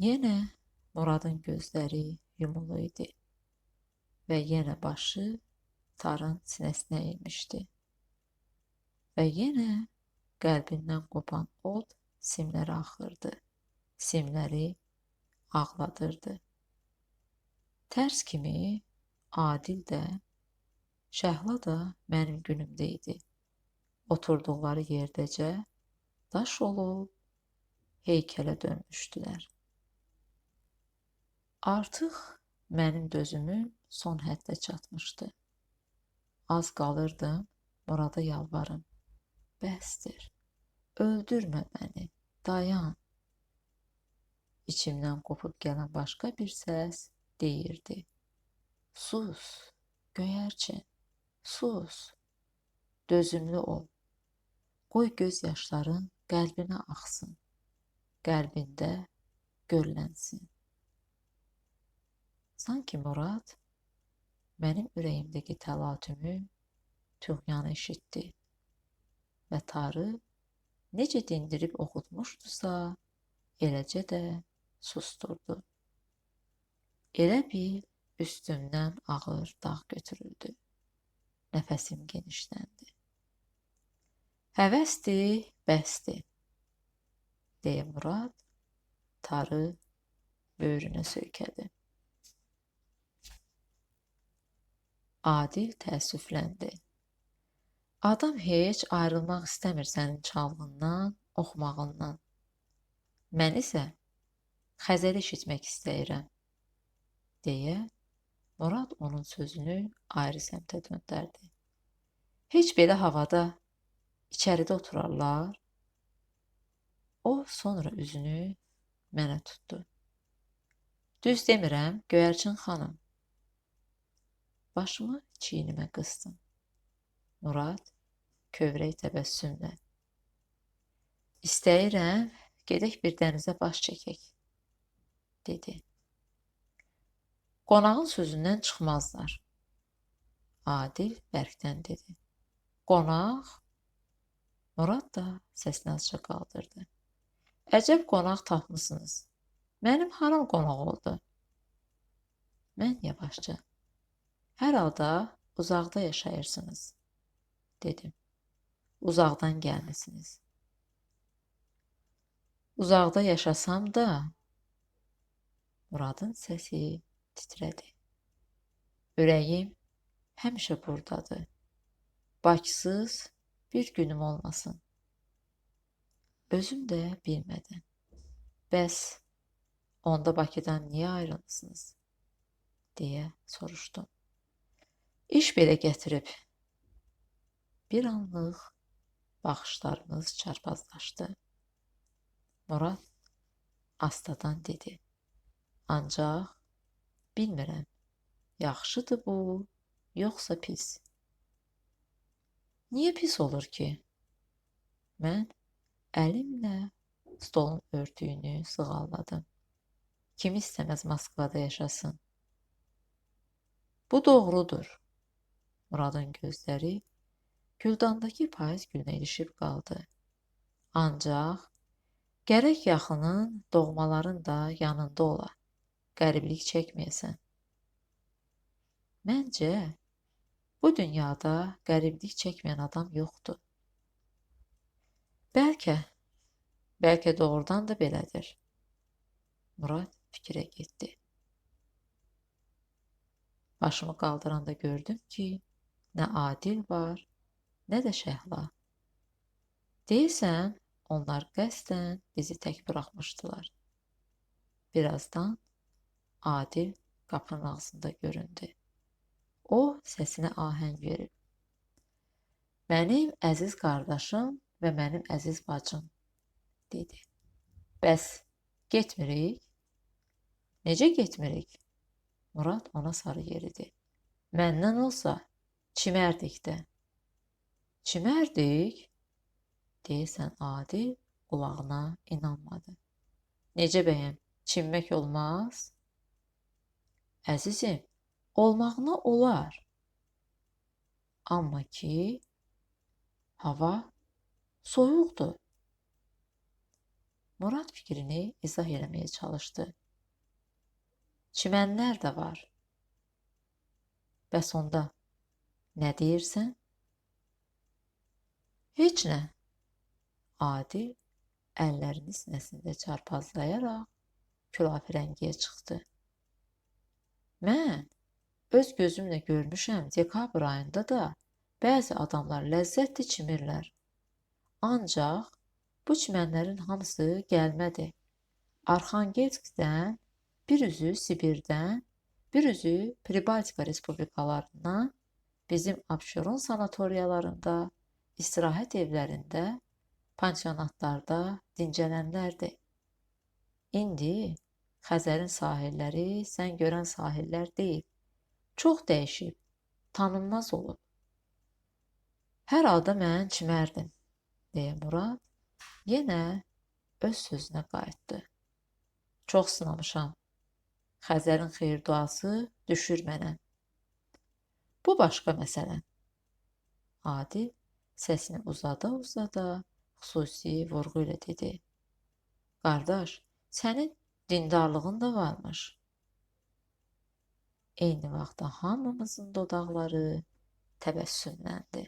Yenə Muradın gözləri yumulu idi və yenə başı tarın sinəsinə əyilmişdi. Və yenə qəlbindən qopan od simlərə axırdı. Simləri ağladırdı. Tərs kimi Adil də, Şəhla da mənim günümdə idi. Oturduqları yerdəcə daş olub heykələ dönmüşdülər. Artıq mənim dözümüm son həddə çatmışdı. Az qalırdım Murada yalvarım. Bəsdir. Öldürmə məni. Dayan. İçimdən qopub gələn başqa bir səs deyirdi. Sus, göyərçin. Sus. Dözümlü ol. Qoy göz yaşların qəlbinə axsın. Qəlbində görlənsin. Sanki Murad mənim ürəyimdəki təlatümü, tüğyanı eşitdi və tarı necə dindirib oxutmuşdusa, eləcə də susturdu. Elə bil üstümdən ağır dağ götürüldü. Nəfəsim genişləndi. Həvəsdir, bəsdir, deyə Murad tarı böyrünə söykədi. Adil təəssüfləndi. Adam heç ayrılmaq istəmir sənin çalğından, oxumağından. Mən isə xəzəl eşitmək istəyirəm, deyə Murad onun sözünü ayrı səmtə döndərdi. Heç belə havada içəridə oturarlar. O sonra üzünü mənə tutdu. Düz demirəm, Göyərçin xanım. Başımı çiynimə qısdım. Murad kövrək təbəssümlə. İstəyirəm, gedək bir dənizə baş çəkək, dedi. Qonağın sözündən çıxmazlar. Adil bərkdən dedi. Qonaq? Murad da səsini azca qaldırdı. Əcəb qonaq tapmısınız. Mənim haram qonaq oldu. Mən yavaşca Hər halda uzaqda yaşayırsınız, dedim. Uzaqdan gəlmisiniz. Uzaqda yaşasam da, Muradın səsi titrədi. Ürəyim həmişə burdadır. Bakısız bir günüm olmasın. Özüm də bilmədim. Bəs onda Bakıdan niyə ayrılmısınız? deyə soruşdum. İş belə gətirib. Bir anlıq baxışlarımız çarpazlaşdı. Murad astadan dedi. Ancaq bilmirəm, yaxşıdır bu, yoxsa pis. Niyə pis olur ki? Mən əlimlə stolun örtüyünü sığalladım. Kim istəməz Moskvada yaşasın? Bu doğrudur. Muradın gözləri güldandakı payız gülünə ilişib qaldı. Ancaq gərək yaxının, doğmaların da yanında ola. Qəriblik çəkməyəsən. Məncə bu dünyada qəriblik çəkməyən adam yoxdur. Bəlkə, bəlkə doğrudan da belədir. Murad fikrə getdi. Başımı qaldıranda gördüm ki, Nə Adil var, nə də Şəhla. Deyirsən, onlar qəsdən bizi tək buraxmışdılar. Birazdan Adil qapının ağzında göründü. O səsinə ahəng verib. Mənim əziz qardaşım və mənim əziz bacım, dedi. Bəs getmirik? Necə getmirik? Murad ona sarı yeridi. Məndən olsa Çimərdik də. Çimərdik? Deyəsən Adil qulağına inanmadı. Necə bəyəm, çimmək olmaz? Əzizim, olmağına olar. Amma ki, hava soyuqdur. Murad fikrini izah eləməyə çalışdı. Çimənlər də var. Bəs onda nə deyirsən? Heç nə. Adil əllərini sinəsində çarpazlayaraq külafirəngiyə çıxdı. Mən öz gözümlə görmüşəm dekabr ayında da bəzi adamlar ləzzətli çimirlər. Ancaq bu çimənlərin hamısı gəlmədi. Arxangelskdən, bir üzü Sibirdən, bir üzü Pribaltika respublikalarından, bizim Abşeron sanatoriyalarında, istirahət evlərində, pansionatlarda dincələnlərdir. İndi Xəzərin sahilləri sən görən sahillər deyil. Çox dəyişib, tanınmaz olub. Hər halda mən çimərdim, deyə Murad yenə öz sözünə qayıtdı. Çox sınamışam. Xəzərin xeyir-duası düşür mənə. Bu başqa məsələ. Adil səsini uzada-uzada xüsusi vurğu ilə dedi. Qardaş, sənin dindarlığın da varmış. Eyni vaxtda hamımızın dodaqları təbəssümləndi.